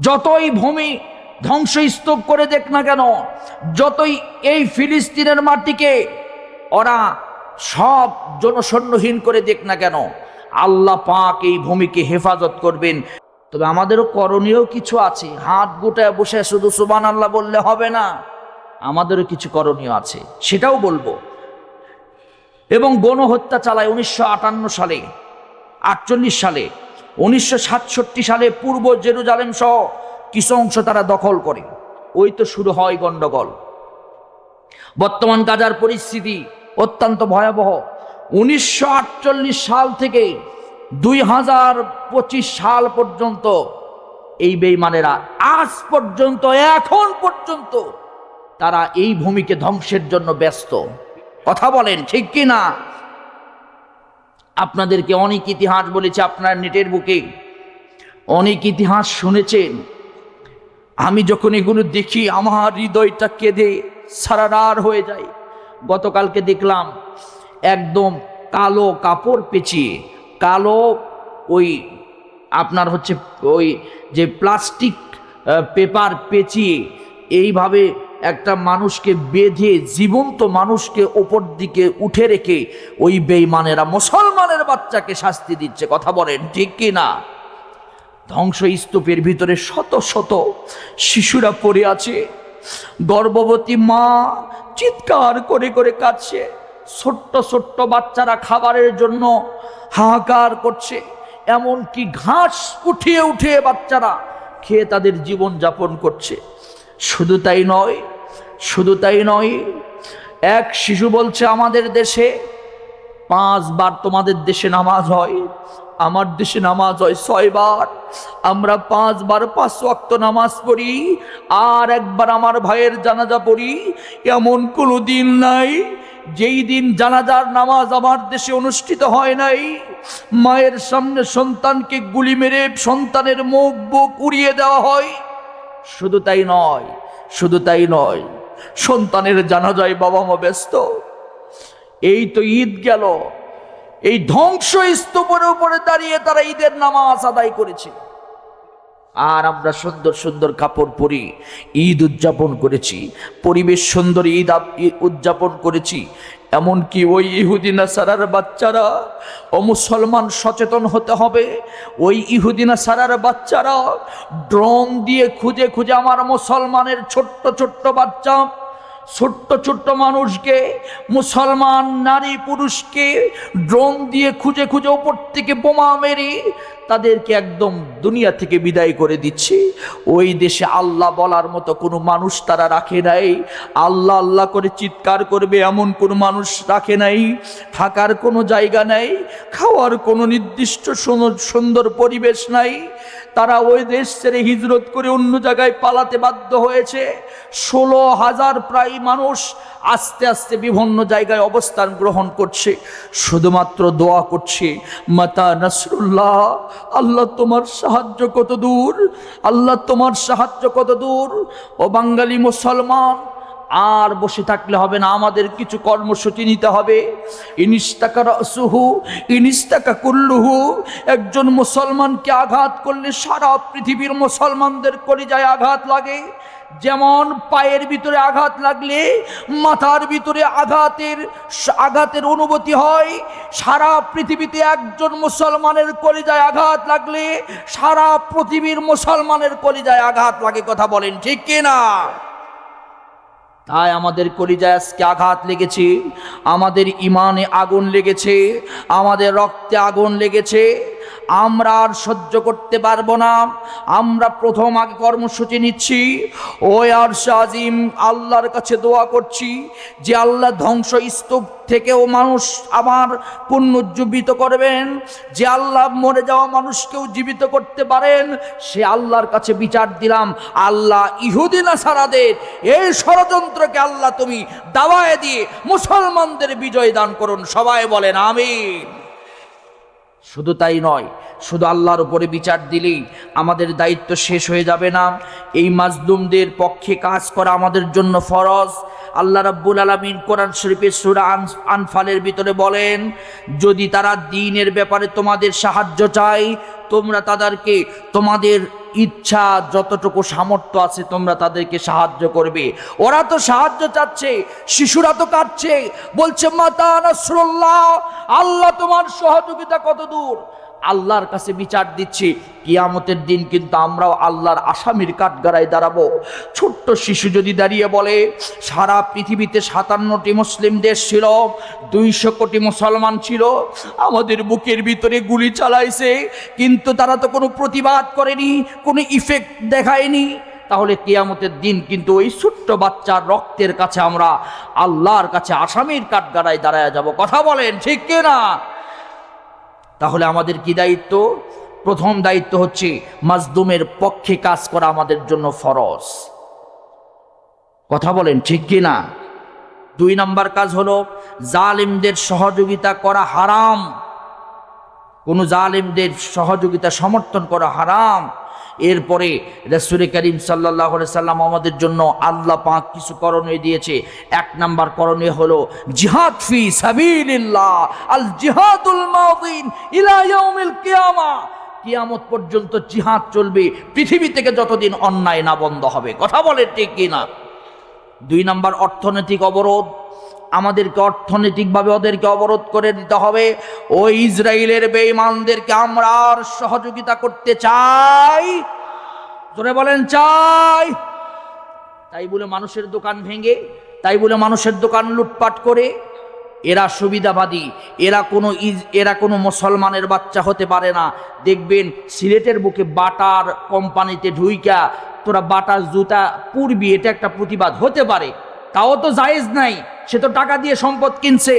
যতই ভূমি ধ্বংসস্তূপ করে দেখ না কেন, যতই এই ফিলিস্তিনের মাটিকে ওরা সব জনসৈন্যহীন করে দেখ না কেন, আল্লাহ পাক এই ভূমিকে হেফাজত করবেন। তবে আমাদেরও করণীয় কিছু আছে। হাত গোটায় বসে শুধু সুবান আল্লাহ বললে হবে না, আমাদেরও কিছু করণীয় আছে। সেটাও বলব। এবং গণহত্যা চালায় উনিশশো আটান্ন সালে, আটচল্লিশ সালে উনিশশো সাতষট্টি সালে পূর্ব জেরুজালেম সহ কিছু অংশ তারা দখল করে। ওই তো শুরু হয় গণ্ডগোল। বর্তমান গাজার পরিস্থিতি অত্যন্ত ভয়াবহ। উনিশশো আটচল্লিশ সাল থেকে দুই হাজার পঁচিশ সাল পর্যন্ত এই বেইমানেরা আজ পর্যন্ত, এখন পর্যন্ত তারা এই ভূমিকে ধ্বংসের জন্য ব্যস্ত। কথা বলেন, ঠিক কি না আপনাদেরকে অনেক ইতিহাস বলেছে আপনার নেটের বুকে। অনেক ইতিহাস শুনেছেন। আমি যখন এগুলো দেখি, আমার হৃদয়টা কেঁদে সারারার হয়ে যায়। গতকালকে দেখলাম, একদম কালো কাপড় পেঁচিয়ে, কালো ওই আপনার হচ্ছে ওই যে প্লাস্টিক পেপার পেঁচিয়ে, এইভাবে একটা মানুষকে বেঁধে, জীবন্ত মানুষকে ওপর দিকে উঠে রেখে ওই বেইমানেরা মুসলমানের বাচ্চাকে শাস্তি দিচ্ছে। কথা বলেন, ঠিক কি না? ধ্বংস স্তূপের ভিতরে শত শত শিশুরা পড়ে আছে। গর্ভবতী মা চিৎকার করে করে কাঁদছে। ছোট্ট ছোট্ট বাচ্চারা খাবারের জন্য হাহাকার করছে। এমনকি ঘাস উঠিয়ে উঠিয়ে বাচ্চারা খেয়ে তাদের জীবন যাপন করছে। শুধু তাই নয় শুধু তাই নয়, এক শিশু বলছে, আমাদের দেশে পাঁচবার তোমাদের দেশে নামাজ হয়। আমার দেশে নামাজ হয় ছয়বার। আমরা পাঁচবার পাঁচ ওয়াক্ত নামাজ পড়ি আর একবার আমার ভাইয়ের জানাজা পড়ি। এমন কোনো দিন নাই যেই দিন জানাজার নামাজ আমার দেশে অনুষ্ঠিত হয় নাই। মায়ের সামনে সন্তানকে গুলি মেরে সন্তানের মুখ বুক উড়িয়ে দেওয়া হয়। শুধু তাই নয়, শুধু তাই নয় সন্তানের জানাজায় বাবা মা ব্যস্ত। এই তো ঈদ গেল। এই ধ্বংস স্তূপের উপরে দাঁড়িয়ে তারা ঈদের নামাজ আদায় করেছে। আর আমরা সুন্দর সুন্দর কাপড় পরি, ঈদ উদযাপন করেছি। পরিবেশ সুন্দর ঈদ উদযাপন করেছি। এমনকি ওই ইহুদিনা সারার বাচ্চারা, ও মুসলমান সচেতন হতে হবে। ওই ইহুদিনা সারার বাচ্চারা, ড্রোন দিয়ে খুঁজে খুঁজে আমার মুসলমানের ছোট্ট ছোট্ট বাচ্চা ছোট্ট ছোট্ট মানুষকে, মুসলমান নারী পুরুষকে ড্রোন দিয়ে খুঁজে খুঁজে ওপর থেকে বোমা মেরে তাদেরকে একদম দুনিয়া থেকে বিদায় করে দিচ্ছে। ওই দেশে আল্লাহ বলার মতো কোনো মানুষ তারা রাখে নাই। আল্লাহ আল্লাহ করে চিৎকার করবে, এমন কোনো মানুষ রাখে নাই। থাকার কোনো জায়গা নাই, খাওয়ার কোনো নির্দিষ্ট সুন্দর পরিবেশ নাই। তারা ওই দেশ ছেড়ে হিজরত করে অন্য জায়গায় পালাতে বাধ্য হয়েছে। ষোলো হাজার প্রায় মানুষ আস্তে আস্তে বিভিন্ন জায়গায় অবস্থান গ্রহণ করছে। শুধুমাত্র দোয়া করছে, মাতা নাসরুল্লাহ, আল্লাহ তোমার সাহায্য কত দূর? আল্লাহ তোমার সাহায্য কত দূর? ও বাঙালি মুসলমান আর বসে থাকলে হবে না, আমাদের কিছু কর্মসূচি নিতে হবে। ইনিস্তাকা রসুহু ইনিস্তাকা কুল্লুহু, একজন মুসলমানকে আঘাত করলে সারা পৃথিবীর মুসলমানদের কলিজায় আঘাত লাগে। যেমন পায়ের ভিতরে আঘাত লাগলে মাথার ভিতরে আঘাতের আঘাতের অনুভূতি হয়। সারা পৃথিবীতে একজন মুসলমানের কলিজায় আঘাত লাগলে সারা পৃথিবীর মুসলমানের কলিজায় আঘাত লাগে, কথা বলেন ঠিক কিনা? তাই আমাদের কলিজায় আজকে আঘাত লেগেছে আমাদের ইমানে আগুন লেগেছে আমাদের রক্তে আগুন লেগেছে। আমরা আর সহ্য করতে পারব না। আমরা প্রথম আগে কর্মসূচি নিচ্ছি। ওই আর আজিম, আল্লাহর কাছে দোয়া করছি যে আল্লাহ ধ্বংস স্তূপ থেকেও মানুষ আবার পুনরুজ্জীবিত করবেন। যে আল্লাহ মরে যাওয়া মানুষকেও জীবিত করতে পারেন, সে আল্লাহর কাছে বিচার দিলাম। আল্লাহ ইহুদিনা সারাদের এই ষড়যন্ত্রকে আল্লাহ তুমি দাওয়ায় দিয়ে মুসলমানদের বিজয় দান করুন। সবাই বলেন, আমিন। শুধু তাই নয়, শুধু আল্লাহর উপরে বিচার দিলেই আমাদের দায়িত্ব শেষ হয়ে যাবে না। এই মাজলুমদের পক্ষে কাজ করা আমাদের জন্য ফরজ। আল্লাহ রাব্বুল আলমিন কোরআন শরীফের সুরা আন- আনফালের ভিতরে বলেন, যদি তারা দিনের ব্যাপারে তোমাদের সাহায্য চায়, তোমরা তাদেরকে তোমাদের ইচ্ছা, যতটুকু সামর্থ্য আছে তোমরা তাদেরকে সাহায্য করবে। ওরা তো সাহায্য চাচ্ছে, শিশুরা তো কাঁদছে বলছে, মাতা নাসরুল্লাহ, আল্লাহ তোমার সহযোগিতা কত দূর? আল্লাহর কাছে বিচার দিচ্ছি, কিয়ামতের দিন কিন্তু আমরাও আল্লাহর আসামির কাঠগাড়ায় দাঁড়াবো। ছোট্ট শিশু যদি দাঁড়িয়ে বলে, সারা পৃথিবীতে সাতান্নটি মুসলিম দেশ ছিল, দুইশো কোটি মুসলমান ছিল, আমাদের বুকের ভিতরে গুলি চালাইছে, কিন্তু তারা তো কোনো প্রতিবাদ করেনি কোনো ইফেক্ট দেখায়নি, তাহলে কিয়ামতের দিন কিন্তু ওই ছোট্ট বাচ্চার রক্তের কাছে আমরা আল্লাহর কাছে আসামির কাঠগাড়ায় দাঁড়ায় যাব। কথা বলেন, ঠিক কিনা? তাহলে আমাদের কি দায়িত্ব? প্রথম দায়িত্ব হচ্ছে মাজদুমের পক্ষে কাজ করা আমাদের জন্য ফরজ। কথা বলেন, ঠিক কি না দুই নাম্বার কাজ হলো জালিমদের সহযোগিতা করা হারাম। কোন জালিমদের সহযোগিতা সমর্থন করা হারাম। এরপরে রসুল করিম সাল্লাহ সাল্লাম আমাদের জন্য আল্লাহ পাক কিছু করণীয় দিয়েছে। এক নাম্বার করণীয় হলো জিহাদ ফি সাবিলিল্লাহ, আল জিহাদুল মাদিন ইলা কিয়ামা। কিয়ামত পর্যন্ত জিহাদ চলবে, পৃথিবী থেকে যতদিন অন্যায় না বন্ধ হবে। কথা বলে ঠিক কি না দুই নাম্বার অর্থনৈতিক অবরোধ আমাদেরকে অর্থনৈতিকভাবে ওদেরকে অবরোধ করে দিতে হবে। ওই ইসরায়েলের বেঈমানদেরকে আমরা আর সহযোগিতা করতে চাই। জোরে বলেন, চাই। তাই বলে মানুষের দোকান ভেঙে, তাই বলে মানুষের দোকান লুটপাট করে। এরা সুবিধাবাদী, এরা কোনো ইজ- এরা কোনো মুসলমানের বাচ্চা হতে পারে না। দেখবেন সিলেটের বুকে বাটার কোম্পানিতে ঢুইকা তোরা বাটার জুতা পুরবি, এটা একটা প্রতিবাদ হতে পারে। তাও তো জায়েজ নাই। সে তো টাকা দিয়ে সম্পদ কিনছে।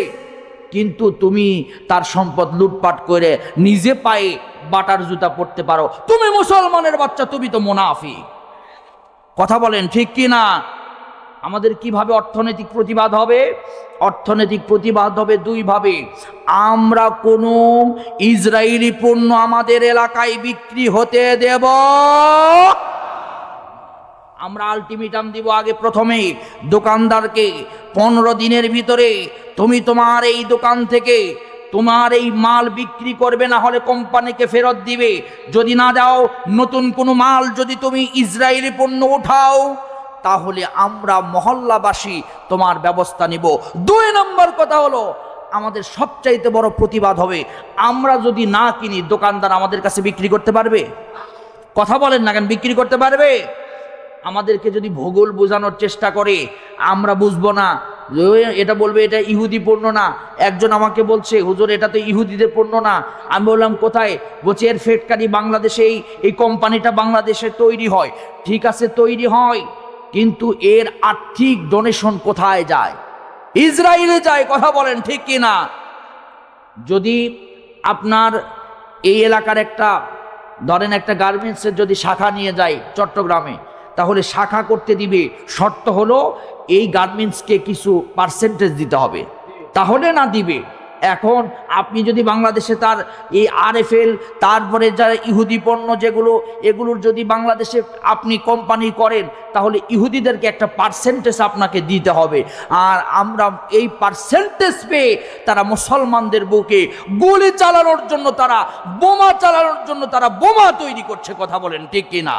কিন্তু তুমি তার সম্পদ লুটপাট করে নিজে পায়ে বাটার জুতা পরতে পারো। তুমি মুসলমানের বাচ্চা, তুমি তো মুনাফি কথা বলেন, ঠিক কি না? আমাদের কীভাবে অর্থনৈতিক প্রতিবাদ হবে? অর্থনৈতিক প্রতিবাদ হবে দুইভাবে আমরা কোনো ইসরায়েলি পণ্য আমাদের এলাকায় বিক্রি হতে দেব আমরা আলটিমেটাম দিব আগে প্রথমে, দোকানদারকে, পনেরো দিনের ভিতরে তুমি তোমার এই দোকান থেকে তোমার এই মাল বিক্রি করবে, না হলে কোম্পানিকে ফেরত দিবে। যদি না দাও, নতুন কোনো মাল যদি তুমি ইসরায়েলি পণ্য উঠাও, তাহলে আমরা মহল্লাবাসী তোমার ব্যবস্থা নিব। দুই নম্বর কথা হলো, আমাদের সবচাইতে বড় প্রতিবাদ হবে, আমরা যদি না কিনি, দোকানদার আমাদের কাছে বিক্রি করতে পারবে? কথা বলেন না কেন, বিক্রি করতে পারবে? আমাদেরকে যদি ভূগোল বোঝানোর চেষ্টা করে, আমরা বুঝব না। এটা বলবে, এটা ইহুদি পণ্য না। একজন আমাকে বলছে, হুজুর, এটা তো ইহুদিদের পণ্য না। আমি বললাম, কোথায়? বলছে, এর ফেটকারি বাংলাদেশে এই এই কোম্পানিটা বাংলাদেশে তৈরি হয়। ঠিক আছে, তৈরি হয়, কিন্তু এর আর্থিক ডোনেশন কোথায় যায়? ইসরায়েলে যায়, কথা বলেন, ঠিক কি না? যদি আপনার এই এলাকার একটা, ধরেন একটা গার্মেন্টসের যদি শাখা নিয়ে যায় চট্টগ্রামে তাহলে শাখা করতে দিবে। শর্ত হলো এই গার্মেন্টসকে কিছু পার্সেন্টেজ দিতে হবে। তাহলে না দিবে। এখন আপনি যদি বাংলাদেশে তার এই আরএফএল তারপরে যারা ইহুদি পণ্য যেগুলো, এগুলোর যদি বাংলাদেশে আপনি কোম্পানি করেন, তাহলে ইহুদিদেরকে একটা পার্সেন্টেজ আপনাকে দিতে হবে। আর আমরা এই পার্সেন্টেজ পেয়ে তারা মুসলমানদের বুকে গুলি চালানোর জন্য তারা, বোমা চালানোর জন্য তারা বোমা তৈরি করছে, কথা বলেন ঠিক কিনা?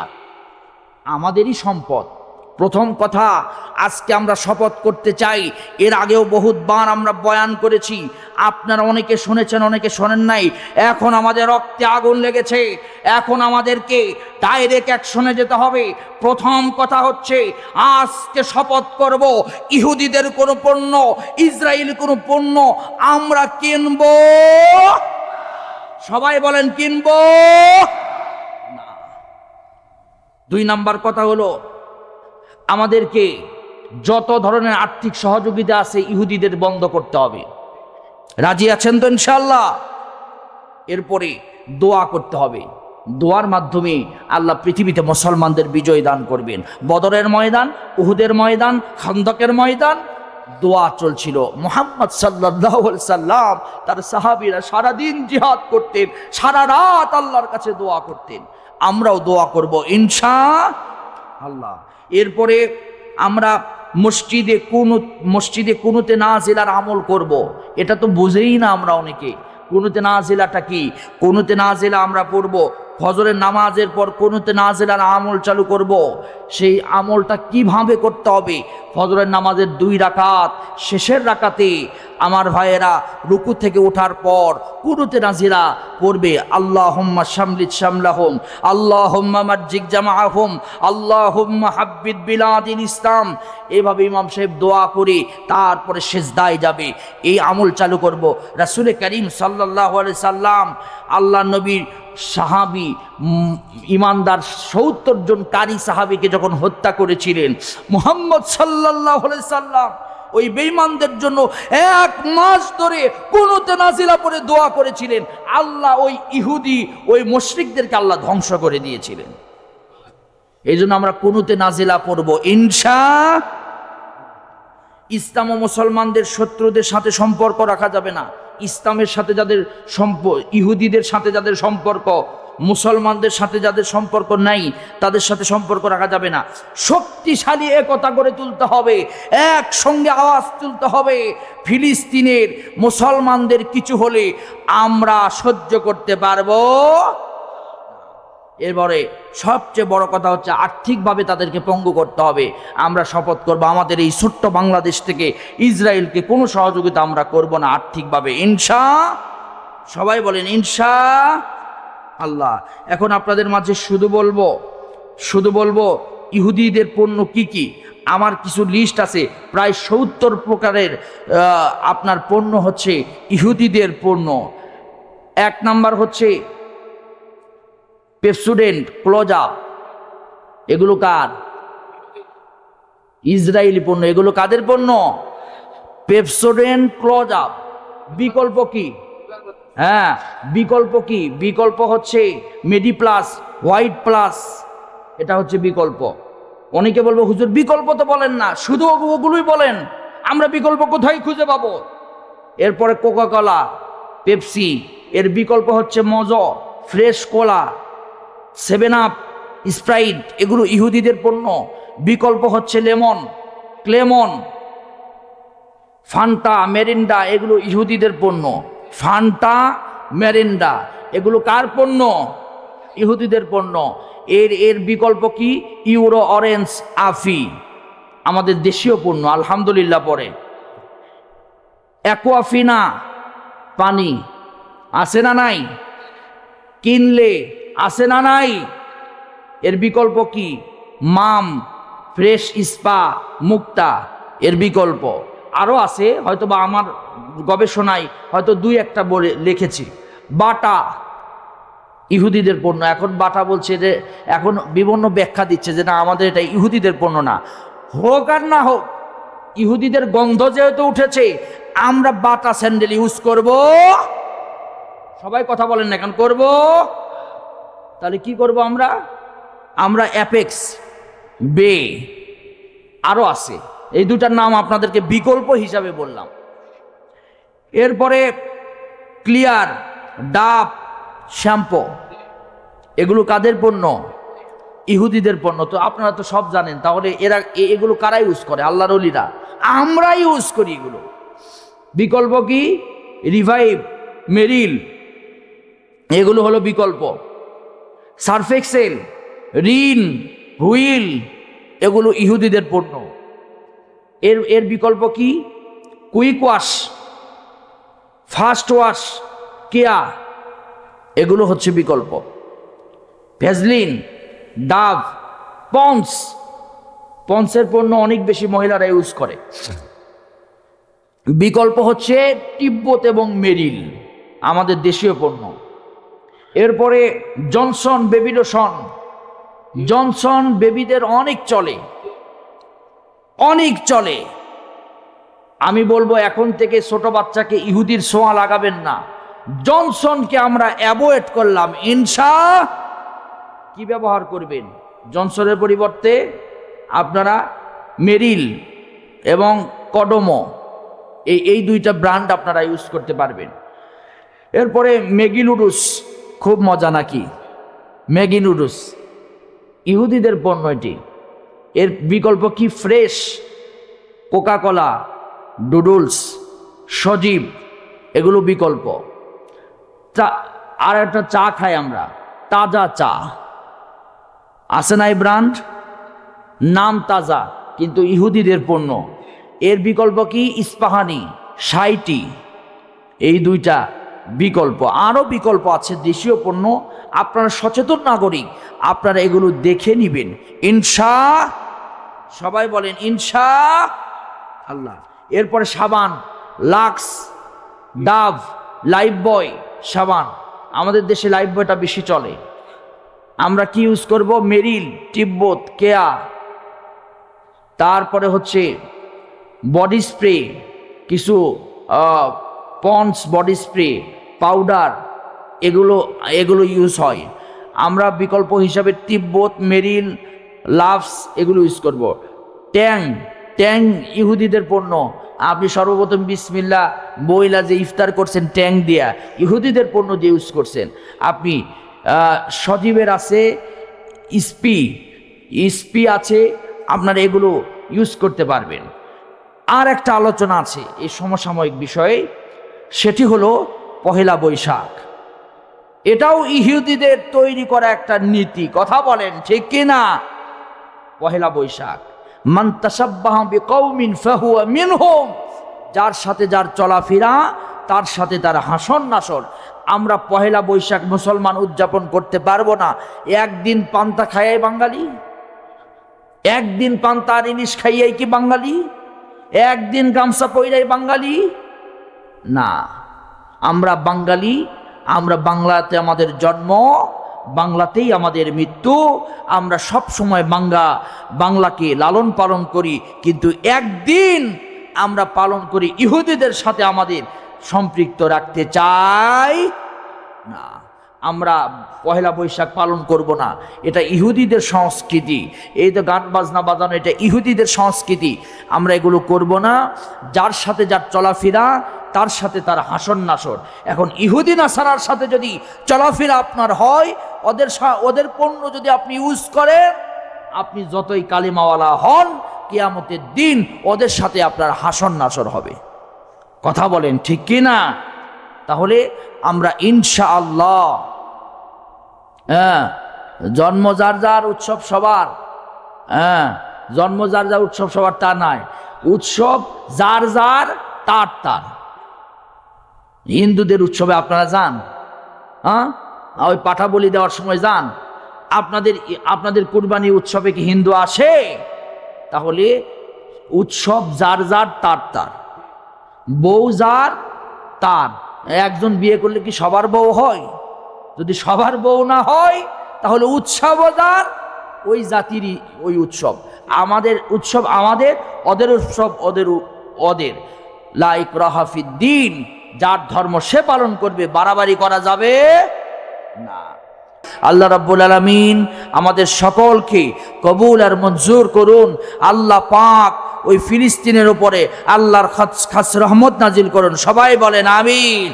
আমাদেরই সম্পদ। প্রথম কথা, আজকে আমরা শপথ করতে চাই। এর আগেও বহুতবার আমরা বয়ান করেছি। আপনারা অনেকে শুনেছেন, অনেকে শোনেন নাই। এখন আমাদের রক্তে আগুন লেগেছে। এখন আমাদেরকে ডাইরেক্ট অ্যাকশনে যেতে হবে। প্রথম কথা হচ্ছে, আজকে শপথ করব, ইহুদিদের কোনো পণ্য ইসরায়েলি কোনো পণ্য আমরা কিনব। সবাই বলেন, কিনবো। দুই নাম্বার কথা হলো, আমাদেরকে যত ধরনের আর্থিক সহযোগিতা আছে ইহুদিদের বন্ধ করতে হবে। রাজি আছেন তো ইনশাল্লাহ এরপরে দোয়া করতে হবে। দোয়ার মাধ্যমে আল্লাহ পৃথিবীতে মুসলমানদের বিজয় দান করবেন। বদরের ময়দান, উহুদের ময়দান, খন্দকের ময়দান, দোয়া চলছিল। মোহাম্মদ সাল্লাহ সাল্লাম তার সাহাবিরা সারাদিন জিহাদ করতেন, সারা রাত আল্লাহর কাছে দোয়া করতেন। আমরাও দোয়া করব, ইনশা আল্লাহ এরপরে আমরা মসজিদে কুনুত মসজিদে কুনুতে না জেলার আমল করব। এটা তো বুঝেই না আমরা অনেকে কুনুতে না জেলাটা কি কুনুতে না জেলা আমরা পড়ব ফজরের নামাজের পর কোনোতে নাজেলার আমল চালু করব। সেই আমলটা কীভাবে করতে হবে? ফজরের নামাজের দুই রাকাত, শেষের রাকাতে আমার ভাইয়েরা রুকু থেকে ওঠার পর কুনুতে নাজিরা পড়বে। আল্লাহ হোম্মা শামলিদ শামলাহম আল্লাহ হোম্মা মার্জিক জামাহম আল্লাহ হোম্মা হাব্বিদ বিলাদিন ইসলাম। এভাবে ইমাম সাহেব দোয়া করে তারপরে শেষদায় যাবে। এই আমল চালু করব। রাসুলে করিম সাল্লাহ সাল্লাম, আল্লাহ নবীর সাহাবি ইমানদার সত্তর জন কারি সাহাবিকে যখন হত্যা করেছিলেন, মুহাম্মদ সাল্লাহ সাল্লাম ওই বেঈমানদের জন্য এক মাস ধরে কোনোতে নাজিলা পরে দোয়া করেছিলেন। আল্লাহ ওই ইহুদি, ওই মুশরিকদেরকে আল্লাহ ধ্বংস করে দিয়েছিলেন। এই জন্য আমরা কোনোতে নাজিলা পড়ব। ইনশা, ইসলাম ও মুসলমানদের শত্রুদের সাথে সম্পর্ক রাখা যাবে না। ইসলামের সাথে যাদের সম্প, ইহুদিদের সাথে যাদের সম্পর্ক, মুসলমানদের সাথে যাদের সম্পর্ক নাই, তাদের সাথে সম্পর্ক রাখা যাবে না। শক্তিশালী একতা করে তুলতে হবে, একসঙ্গে আওয়াজ তুলতে হবে। ফিলিস্তিনের মুসলমানদের কিছু হলে আমরা সহ্য করতে পারব এরপরে সবচেয়ে বড় কথা হচ্ছে আর্থিকভাবে তাদেরকে পঙ্গু করতে হবে। আমরা শপথ করব আমাদের এই ছোট্ট বাংলাদেশ থেকে ইসরায়েলকে কোনো সহযোগিতা আমরা করব না আর্থিকভাবে। ইনশা, সবাই বলেন ইনশা আল্লাহ। এখন আপনাদের মাঝে শুধু বলব শুধু বলব ইহুদিদের পণ্য কি কি? আমার কিছু লিস্ট আছে, প্রায় সত্তর প্রকারের আপনার পণ্য হচ্ছে ইহুদিদের পণ্য। এক নাম্বার হচ্ছে পেপসুডেন্ট, ক্লোজা, এগুলো কার? ইসরায়েলি পণ্য, এগুলো কাদের পণ্য? Pepsodent, close. আপ বিকল্প কি? হ্যাঁ বিকল্প কি? বিকল্প হচ্ছে মেডি প্লাস হোয়াইট প্লাস। এটা হচ্ছে বিকল্প। অনেকে বলব, হুজুর, বিকল্প তো বলেন না, শুধু ওগুলোই বলেন। আমরা বিকল্প কোথায় খুঁজে পাবো? এরপরে কোকা কোলা পেপসি। এর বিকল্প হচ্ছে Mojo, Fresh Cola. Seven Up Sprite এগুলো ইহুদিদের পণ্য। বিকল্প হচ্ছে লেমন, ক্লেমন ফান্টা মেরিন্ডা এগুলো ইহুদিদের পণ্য। ফান্টা মেরিন্ডা এগুলো কার পণ্য? ইহুদিদের পণ্য। এর এর বিকল্প কি? ইউরো অরেঞ্জ আফি আমাদের দেশীয় পণ্য, আলহামদুলিল্লাহ পরে। অ্যাকোয়াফিনা পানি। আছে না নাই? কিনলে আছে না নাই? এর বিকল্প কি? মাম, ফ্রেশ ইস্পা মুক্তা, এর বিকল্প। আরও আছে হয়তো বা আমার গবেষণায় হয়তো দুই একটা বলে লিখেছি। বাটা, ইহুদিদের পণ্য। এখন বাটা বলছে যে, এখন বিভিন্ন ব্যাখ্যা দিচ্ছে যে, না, আমাদের এটা ইহুদিদের পণ্য না। হোক আর না হোক, ইহুদিদের গন্ধ যেহেতু উঠেছে, আমরা বাটা স্যান্ডেল ইউজ করব। সবাই কথা বলেন না এখন করব। তাহলে কি করব আমরা? আমরা অ্যাপেক্স বে আরও আছে। এই দুটার নাম আপনাদেরকে বিকল্প হিসাবে বললাম। এরপরে ক্লিয়ার ডাব, শ্যাম্পু। এগুলো কাদের পণ্য? ইহুদিদের পণ্য। তো আপনারা তো সব জানেন, তাহলে এরা এগুলো কারা ইউজ করে? আল্লাহর অলিরা আমরা ইউজ করি এগুলো। বিকল্প কি? রিভাইভ মেরিল এগুলো হলো বিকল্প। সার্ফেক্সেল রিন হুইল, এগুলো ইহুদিদের পণ্য। এর এর বিকল্প কি? Quick wash, fast wash, Keya, এগুলো হচ্ছে বিকল্প। ভেজলিন ডাভ, পন্স, পন্সের পণ্য অনেক বেশি মহিলারা ইউজ করে। বিকল্প হচ্ছে তিব্বত এবং মেরিল, আমাদের দেশীয় পণ্য। এরপরে জনসন বেবি লোশন জনসন বেবিদের অনেক চলে। অনেক চলে। আমি বলব এখন থেকে ছোট বাচ্চাকে ইহুদির সোয়া লাগাবেন না। জনসনকে আমরা অ্যাভয়েড করলাম। ইনসা কি ব্যবহার করবেন? জনসনের পরিবর্তে আপনারা মেরিল এবং কডমো, এই এই দুইটা ব্র্যান্ড আপনারা ইউজ করতে পারবেন। এরপরে ম্যাগি নুডলস খুব মজা নাকি? Maggi noodles. ইহুদিদের পণ্য এটি। এর বিকল্প কি fresh? Coca Cola Doodles Sajeeb, এগুলো বিকল্প। চা আর একটা চা খাই আমরা, তাজা চা। আছে না এই ব্র্যান্ড? নাম তাজা, কিন্তু ইহুদিদের পণ্য। এর বিকল্প কি? ইস্পাহানি সাইটি এই দুইটা বিকল্প, আরও বিকল্প আছে দেশীয় পণ্য। আপনারা সচেতন নাগরিক, আপনারা এগুলো দেখে নিবেন। ইনশা, সবাই বলেন, ইনশা আল্লাহ। এরপরে সাবান, লাক্স, ডাভ, লাইফ বয়, সাবান। আমাদের দেশে লাইফ বয়টা বেশি চলে। আমরা কি ইউজ করব? মেরিল, তিব্বত, কেয়া। তারপরে হচ্ছে বডি স্প্রে, কিছু পন্স বডি স্প্রে, পাউডার, এগুলো এগুলো ইউজ হয়। আমরা বিকল্প হিসাবে তিব্বত মেরিল লাভস এগুলো ইউজ করব। ট্যাং ট্যাং ইহুদিদের পণ্য। আপনি সর্বপ্রথম বিসমিল্লা বইলা যে ইফতার করছেন, ট্যাং দিয়া, ইহুদিদের পণ্য দিয়ে ইউজ করছেন। আপনি সজীবের আছে স্পি স্পি আছে, আপনারা এগুলো ইউজ করতে পারবেন। আর একটা আলোচনা আছে, এই সমসাময়িক বিষয়ে। সেটি হলো পহেলা বৈশাখ। এটাও ইহুদিদের তৈরি করা একটা নীতি। কথা বলেন, ঠিক কি না পহেলা বৈশাখ। যার সাথে যার চলাফেরা, তার সাথে তার হাসন নাসর আমরা পহেলা বৈশাখ মুসলমান উদযাপন করতে পারব না। একদিন পান্তা খাইয়াই বাঙালি? একদিন পান্তা আর ইলিশ খাইয়াই কি বাঙালি? একদিন গামছা পইরাই বাঙালি? না। আমরা বাঙালি, আমরা বাংলাতে আমাদের জন্ম, বাংলাতেই আমাদের মৃত্যু। আমরা সব সময় বাংলা, বাংলাকে লালন পালন করি, কিন্তু একদিন আমরা পালন করি ইহুদিদের সাথে আমাদের সম্পৃক্ত রাখতে চাই না। আমরা পহেলা বৈশাখ পালন করব না। এটা ইহুদিদের সংস্কৃতি। এই তো গান বাজনা বাজানো, এটা ইহুদিদের সংস্কৃতি। আমরা এগুলো করব না। যার সাথে যার চলাফেরা তার সাথে তার হাসন নাসর। এখন ইহুদি নাসারার সাথে যদি চলাফেরা আপনার হয়, ওদের ওদের পণ্য যদি আপনি ইউজ করেন, আপনি যতই কালিমাওয়ালা হন, কিয়ামতের দিন ওদের সাথে আপনার হাসন নাসর হবে। কথা বলেন ঠিক কি না? তাহলে আমরা ইনশা আল্লাহ হ্যাঁ জন্ম যার যার, উৎসব সবার হ্যাঁ জন্ম যার যার, উৎসব সবার তা নয় উৎসব যার যার, তার তার। হিন্দুদের উৎসবে আপনারা যান হ্যাঁ? ওই পাঠা বলি দেওয়ার সময় যান। আপনাদের আপনাদের কুরবানি উৎসবে কি হিন্দু আসে? তাহলে উৎসব যার যার, তার তার। বউ যার, তার। একজন বিয়ে করলে কি সবার বউ হয়? যদি সবার বউ না হয়, তাহলে উৎসব যার, ওই জাতিরই ওই উৎসব। আমাদের উৎসব আমাদের, ওদের উৎসব ওদের ওদের। লাইক রাহাফিদ্দিন যার ধর্ম সে পালন করবে, বাড়াবাড়ি করা যাবে না। আল্লাহ রাব্বুল আলামিন আমাদের সকলকে কবুল আর মঞ্জুর করুন। আল্লাহ পাক ওই ফিলিস্তিনের উপরে আল্লাহর খাস খাস রহমত নাজিল করুন। সবাই বলেন, আমিন।